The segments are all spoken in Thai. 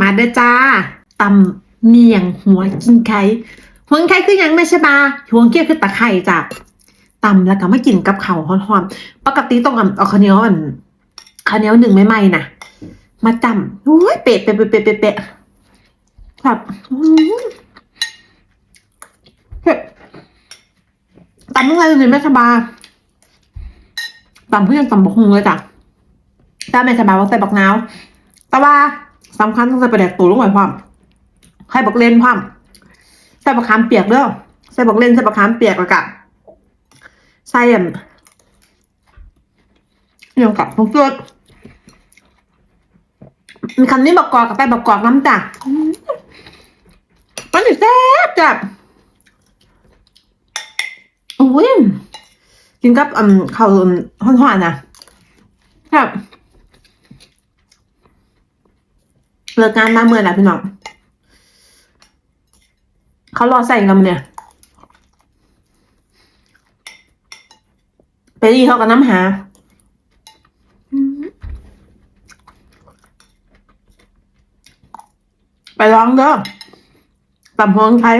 มาเด้อจ้าตำเมียงหัวกินไข่หัวไข่คือยังไม่ใช่ปะหัวเกี้ยวคือตะไคร่จ้ะตำแล้วก็มากินกับข้าวฮ้อนๆปกติต้องเอาข้าวเหนียวอันข้าวเหนียวหนึ่งไม่ไหมนะมาจำโอ้ยเป๊ะเป๊ะเป๊ะเป๊ะเป๊ะครับอื้อเผ็ดตำเมื่อไหร่เลยแม่สบาตำเพื่อนตำบกฮงเลยจ้ะถ้าแม่สบาว่าใส่บักนาวแต่ว่า สำคัญต้องใส่ปลาแดกตูลงไปพร้อมใส่บักเลนพร้อมใส่บักขามเปียกเด้อใส่บักเลนใส่บักขามเปียกแล้วก็ใส่อันเรื่องกับพวกเกิดมีคันนี้บักกอกกับไปบักกอกน้ำจ้ะมันแซ่บจ้ะโอ้ยกินกับอืมข้าวห่อนๆนะครับ เลิกงานมาเมื่อไหร่พี่น้องเขารอใส่กันเนี่ยไปดีเขากับน้ำหาไปร้องเด้อต่ำฮวงไทย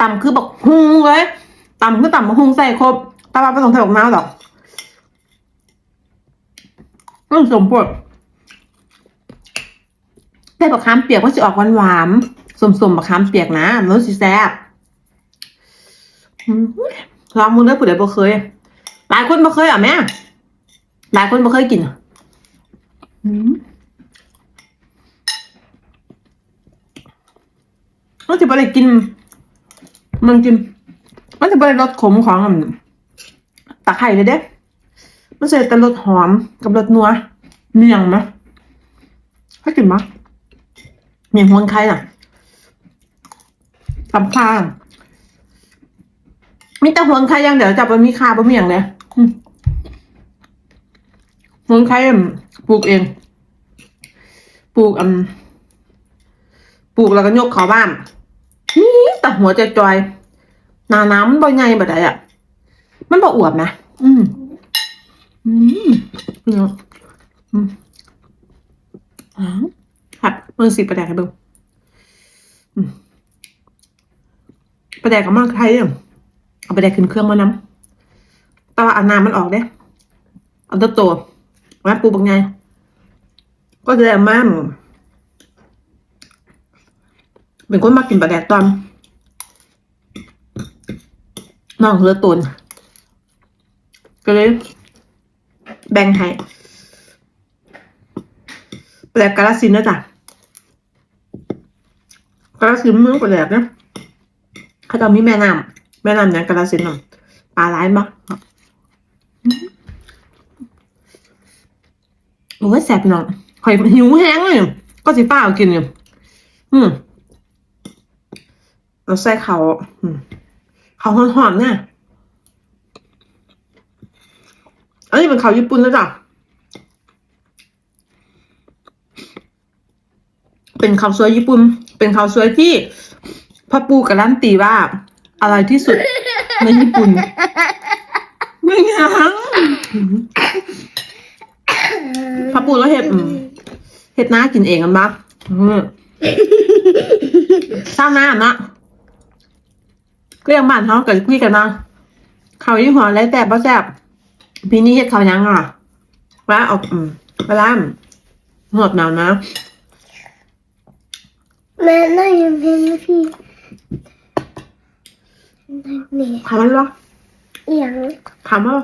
ต่ำคือบอกฮุงเลยต่ำคือตำมาฮุงใส่ครบแตว่าไม่ต้องใส่ออกน้ำหรอกต้องสมบท แต่บักขามเปียกมันจะออกหวานหวานๆสมๆบักขามเปียกนะมันสิแซ่บอืมลองมึงเด้อผู้ใดบ่เคย หลายคนบ่เคยอะแม่ หลายคนบ่เคยกินอืมมันจะบ่ได้กิน มันกิน มันจะได้รสขมของอันตะไคร้เลยเด้มันจะแต่รสหอมกับรสนัวเมี่ยงไหมให้กินมั้ยเมียงฮวนไข่น่ะสำคัญมีแต่ฮวนไข่อยังเดี๋ยวจับมันมีคาบะเมี่ยงเลยอืมฮวนไข่อืมปลูกเอง ปลูกอืมปลูกแล้วก็ยกเขาบ้านนี่แต่หัวใจจอยหนาน้ำนบ่ใหญ่แบบใดอะ มันบ่อวบนะอืมอืมเนาะอืม อ๋อครับมือสีประแดกให้ดูอืมประแดกกับมากไทยเนี่ยเอาประแดกขึ้นเครื่องมาน้ำแต่ว่าอาน้ำมันออกเด้เอาตัวโตมาปูบางไง ก็จะได้มาเป็นคนมากินประแดกตอนน้องเลือตุนก็เลยแบ่งให้แปลกกาลสินนะจ๊ะ กาลสินธุ์เมืองแปลกนะเขาจะมีแม่น้ำแม่น้ำเนี่ยกาลสินน่ะปลาร้ายมากโอ้ยแสบพี่น้องข่อยหิวแห้งเลยก็สิป้าเอากินอยู่อืมเราใส่เขาเขาหอมๆเนี่ยอันนี้เป็นเขาญี่ปุ่นแล้วจ้ะ เป็นข้าวสวยญี่ปุ่น เป็นข้าวสวยที่พ่อปูการันตีว่าอร่อยที่สุดในญี่ปุ่นไม่ยังพ่อปูแล้วเห็ดเห็ดน้ากินเองกันปะอืมเศร้าหน้าเนาะก็ยังบ้านเขากับพี่กันนะเขาวยี่ห้อแล้วแต่ป้าแซ่บปีนี้เห็ดเขาวยังอะวลาออกอืมเวลาหดหนาวนะ แม่น่ายังเพลงนะพี่นี่ถามมันหรอเอียงถามว่า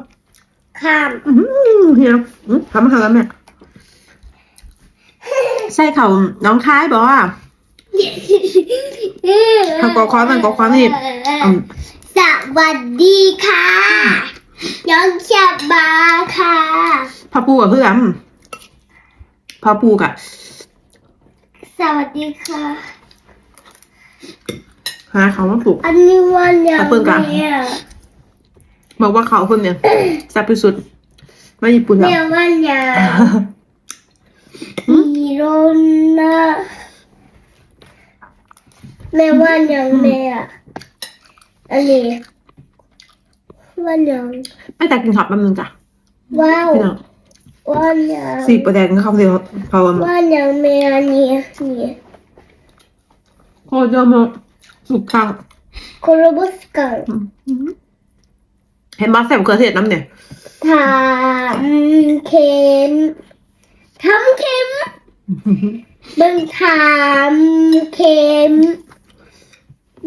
ข้ามอืมเฮียอืมถามมาหาแล้วแม่ใช่เขาน้องคายบอกว่าทำกอคอมันกอคอนี่อืมสวัสดีค่ะย้องชาบาค่ะพ่อปูกับเพื่อนพ่อปูกับส วัสดีค่ะ หาเขามาปลูก อันนี้วันยังขอบคุณค่ะเนี่ยบอกว่าเขาคนเนี่ยแซ่บที่สุดไม่ญี่ปุ่นหรอกเนี่ยวันยังฮีโร่นะแม่วันยังแม่อะอันนี้วันยังไม่แต่กินขับแป๊บนึงจ้ะว้าว พี่น้อง วันยังสีประแดงเขาเดียวเขาเอามาวันยังเมียเนี่ยเนี่ยพอจะมาสุกข้างโคโรบุสกันเห็นมาแสบเกลือเทศน้ำเนี่ย ทำเข็มทำเข็มเบิ่งทำเข็ม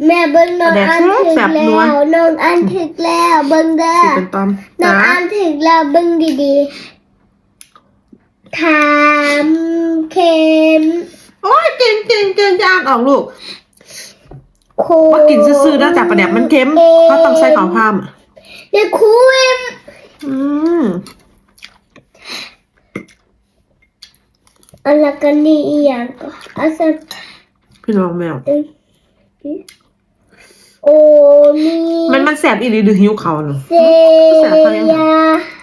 แม่เบิ่งน้องอันถึกแล้วน้องอันถึกแล้วเบิ่งเด้อสีเป็นตอมน้อจ้างอันถึกแล้วเบิ่งดีๆ ทำเข็มโอ้ยเก่งเก่งเก่งจะอ่านออกลูกโคมากินซื่อๆนะจากประแดกมันเค็มเขาต้องใช้ขาวพามอะเด็กคูเอ็มอืมอันละกันนี่อีหยังก็อาสักพี่น้องแมวเอ้ยโอมีมันมันแสบอีหลีหรือหิวเขาเนาะเซยาส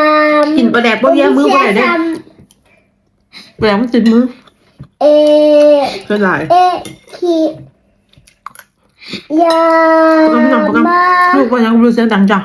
ามกินประแดกบ่เยี่ยมือบ่ได้เด้สามประแดกมันติดมือ เอก็ได้เอขียาประกำประกำประกมาำลูกว่ายังรู้เสียงดังจ้ะ